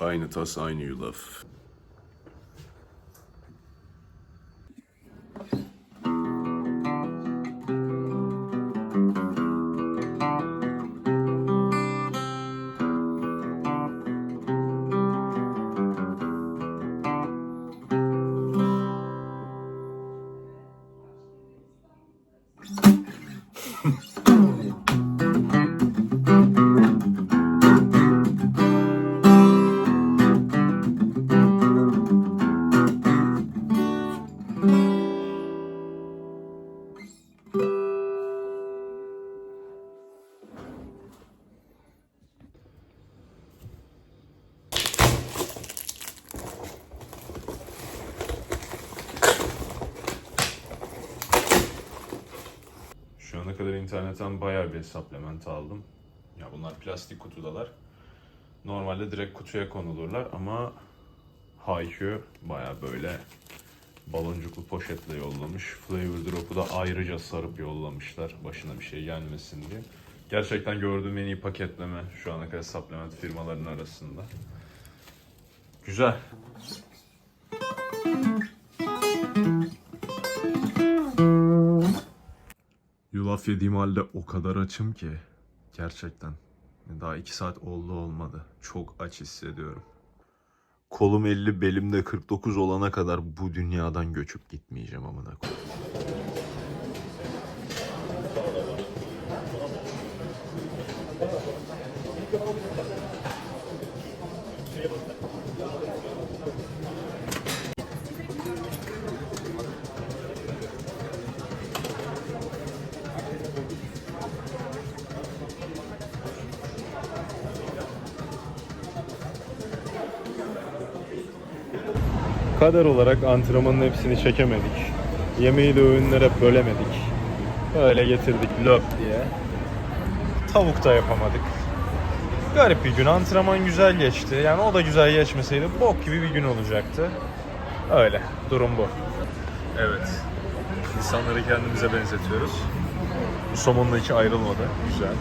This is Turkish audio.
Aynı tas aynı yulaf. Şu ana kadar internetten bayağı bir supplement aldım. Ya bunlar plastik kutudalar. Normalde direkt kutuya konulurlar ama Haikyuu bayağı böyle baloncuklu poşetle yollamış. Flavor Drop'u da ayrıca sarıp yollamışlar başına bir şey gelmesin diye. Gerçekten gördüğüm en iyi paketleme şu ana kadar supplement firmalarının arasında. Güzel. Yulaf yediğim halde o kadar açım ki. Gerçekten. Daha iki saat oldu olmadı. Çok aç hissediyorum. Kolum 50, belimde 49 olana kadar bu dünyadan göçüp gitmeyeceğim amına koyayım. Kader olarak antrenmanın hepsini çekemedik. Yemeği de öğünlere bölemedik. Öyle getirdik löp diye. Tavuk da yapamadık. Garip bir gün. Antrenman güzel geçti. Yani o da güzel geçmeseydi bok gibi bir gün olacaktı. Öyle. Durum bu. Evet. İnsanları kendimize benzetiyoruz. Bu somonla hiç ayrılmadı. Güzel.